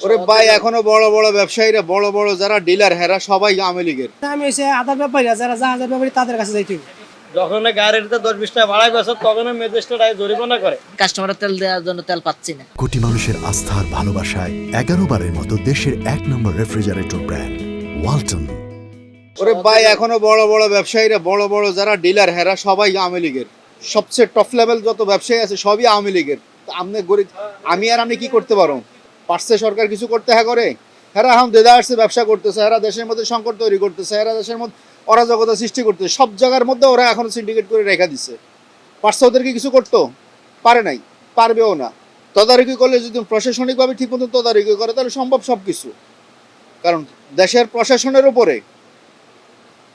ওরে ভাই এখনও বড় বড় ব্যবসায়ীরা বড় বড় যারা ডিলার হেরা সবাই আওয়ামী লীগের। আমি এসে আধার ব্যাপারী যারা জাহাজের ব্যাপারী তাদের কাছে যাইতে যখন গাড়িতে দশ বিশ টাকা ভাড়া গেছে তখন ম্যাজিস্ট্রেট আয় জরিমানা করে। কাস্টমারের তেল দেওয়ার জন্য তেল পাচ্ছি না। কোটি মানুষের আস্থার ভালোবাসায় এগারো বারের মতো দেশের এক নম্বর রেফ্রিজারেটর ব্র্যান্ড ওয়ালটন ওরে ভাই এখনও বড় বড় ব্যবসায়ীরা বড় বড় যারা ডিলার হেরা সবাই আওয়ামী লীগের। সবচেয়ে টপ লেভেল যত ব্যবসায়ী আছে সবই আওয়ামী লীগের। আপনি গরিব আমি আর আপনি কি করতে পারো পারছে সরকার কিছু করতে হ্যাঁ করে? হেরা এখন দেদা আসছে, ব্যবসা করতেছে, হেরা দেশের মধ্যে সংকট তৈরি করতেছে, হেরা দেশের মধ্যে অরাজকতা সৃষ্টি করতেছে। সব জায়গার মধ্যে ওরা এখন সিন্ডিকেট করে রেখা দিছে। পারছে ওদেরকে কিছু করতো পারে নাই, পারবেও না। তদারকি করলে যদি প্রশাসনিকভাবে ঠিক মতো তদারকি করে, তাহলে সম্ভব সব কিছু কারণ দেশের প্রশাসনের উপরে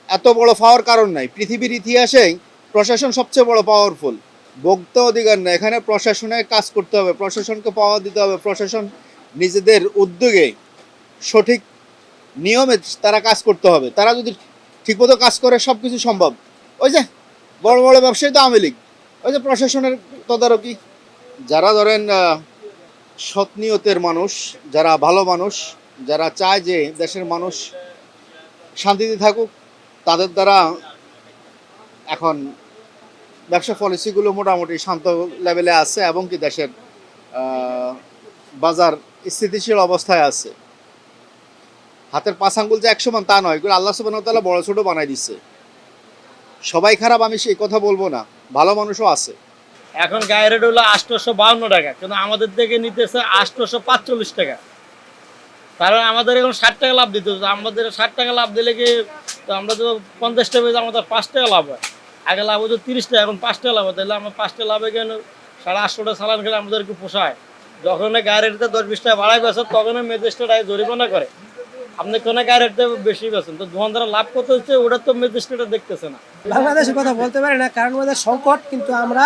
এত বড় পাওয়ার কারণ নাই। পৃথিবীর ইতিহাসেই প্রশাসন সবচেয়ে বড় পাওয়ারফুল ভোক্তা অধিকার না এখানে প্রশাসনে কাজ করতে হবে, প্রশাসনকে পাওয়া দিতে হবে। প্রশাসন নিজেদের উদ্যোগে সঠিক নিয়মে তারা কাজ করতে হবে। তারা যদি ঠিকমতো কাজ করে সব কিছু সম্ভব। ওই যে বড় বড় ব্যবসায়ী তো আওয়ামী লীগ। ওই যে প্রশাসনের তদারকি। যারা ধরেন সৎ নিয়তের মানুষ, যারা ভালো মানুষ, যারা চায় যে দেশের মানুষ শান্তিতে থাকুক, তাদের দ্বারা এখন ব্যবসা পলিসিগুলো মোটামুটি শান্ত লেভেলে আছে এবং কি দেশের বাজার স্থিতিশীল অবস্থায় আছে। হাতের পাঁচ আঙ্গুল যে একশো মান তা নয় এগুলো আল্লাহ সুবাহ বড় ছোট বানাই দিচ্ছে সবাই খারাপ, আমি সেই কথা বলব না। ভালো মানুষও আছে। এখন গায়ে রেট হলো আটশোশো বাউন্ন টাকা, কিন্তু আমাদের থেকে নিতেছে আটশোশো পাঁচচল্লিশ টাকা। কারণ আমাদের এখন ষাট টাকা লাভ দিতে হচ্ছে। আমাদের ষাট টাকা লাভ দিলে কি তো আমরা তো পঞ্চাশ টাকা আমাদের পাঁচ টাকা লাভ হয়। আগে লাভ হতো তিরিশ টাকা, এখন পাঁচ টাকা লাভ হয়। তাহলে আমরা পাঁচ টাকা লাভে কেন? সাড়ে আটশোটা সালান খেলে আমাদেরকে পোষায়। যখন গাড়িতে দশ বিশ টাকা ভাড়া গেছে তখন ম্যাজিস্ট্রেট জরিমানা করে। আপনি কোনো গাড়িতে বেশি গেছেন তো দোকানদারা লাভ কত হচ্ছে, ওটা তো ম্যাজিস্ট্রেটে দেখতেছে না। বাংলাদেশের কথা বলতে পারি না, কারণ আমাদের সংকট, কিন্তু আমরা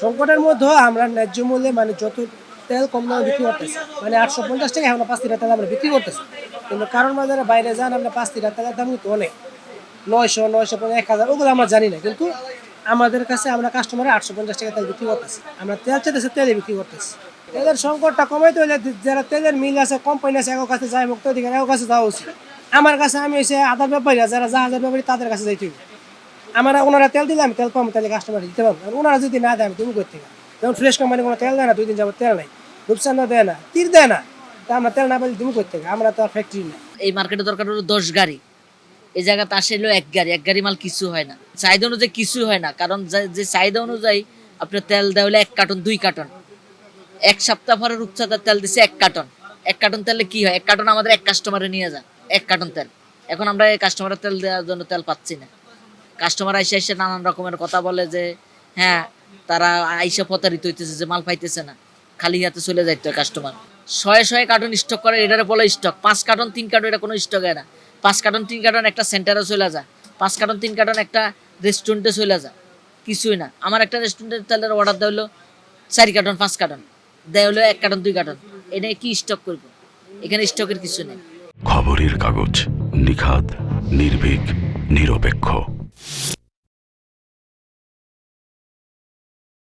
সংকটের মধ্যেও আমরা ন্যায্য মূল্যে মানে যত তেল কম দামে বিক্রি করতেছি মানে আটশো পঞ্চাশ টাকা, এখন পাঁচ লিটার তেল আমরা বিক্রি করতেছি। কিন্তু কারণ বাজারে বাইরে যান, আমরা পাঁচ লিটার তেলের দাম কিন্তু অনেক। নয়শো নয়শো পঞ্চাশ, এক হাজার, ওগুলো আমরা জানি না, কিন্তু আমাদের কাছে আমরা কাস্টমারে আটশো পঞ্চাশ টাকা তেল বিক্রি করতেছি। আমরা তেল চাইতেছি তেলে বিক্রি করতেছি। তেলের সংকটটা কমাইতে হলে যারা তেলের মিল আছে কোম্পানি আছে, এগো কাছে যাই মুক্ত অধিকার এগো কাছে যাওয়া উচিত। আমার কাছে আমি এসে আধার ব্যাপারী যারা জাহাজের ব্যাপারী, তাদের কাছে যাইতে হবে আমার ওনারা তেল দিলে আমি তেল পাবো, তাহলে কাস্টমার দিতে পারব। ওনারা যদি না দেয়, আমি তুমি করতে যেমন ফ্রেশ কোম্পানি কোনো তেল দেয় না, দুই দিন যাব তেল নাই। রূপসান্না দেয় না, তীর দেয় না। তা আমরা তেল না পেলে তুমি করতে আমরা তো আর ফ্যাক্টরি না। এই মার্কেটে দরকার হলো দশ গাড়ি। এই জায়গাতে আসলে এক গাড়ি এক গাড়ি মাল কিছু হয় না। চাহিদা অনুযায়ী কিছু হয় না, কারণ যে- যে চাহিদা অনুযায়ী আপনার তেল দেওয়া হলে এক কার্টন, দুই কার্টন। এক সপ্তাহ পরে রূপচাঁদার তেল দিছে এক কার্টন। এক কার্টন তেলে কি হয়? এক কার্টন আমাদের এক কাস্টমারে নিয়ে যান। এক কার্টন তেল। এখন আমরা এই কাস্টমারের তেল দেওয়ার জন্য তেল পাচ্ছি না। কাস্টমার আইসে এসে নানান রকমের কথা বলে যে হ্যাঁ তারা আইসা প্রতারিত হইতেছে যে মাল পাইতেছে না। খালি হাতে চলে যাইতে হয় কাস্টমার শয়ে শয়ে কার্টন স্টক করে, এটারে বলে স্টক পাঁচ কার্টন, তিন কার্টন, এটা কোনো স্টক হয় না। পাঁচ কার্টন, তিন কার্টন একটা সেন্টারে চলে যা। পাঁচ কার্টন, তিন কার্টন একটা রেস্টুরেন্টে চলে যা। কিছুই না। আমার একটা রেস্টুরেন্টের তেলের অর্ডার দেওয়া হলো চারি কার্টন, পাঁচ কার্টন। দেওয়া হলো এক কার্টন, দুই কার্টন। এটা কি স্টক করব? এখানে স্টকের কিছু নেই। খবরের কাগজ নিখাত নির্ভীক, নিরপেক্ষ।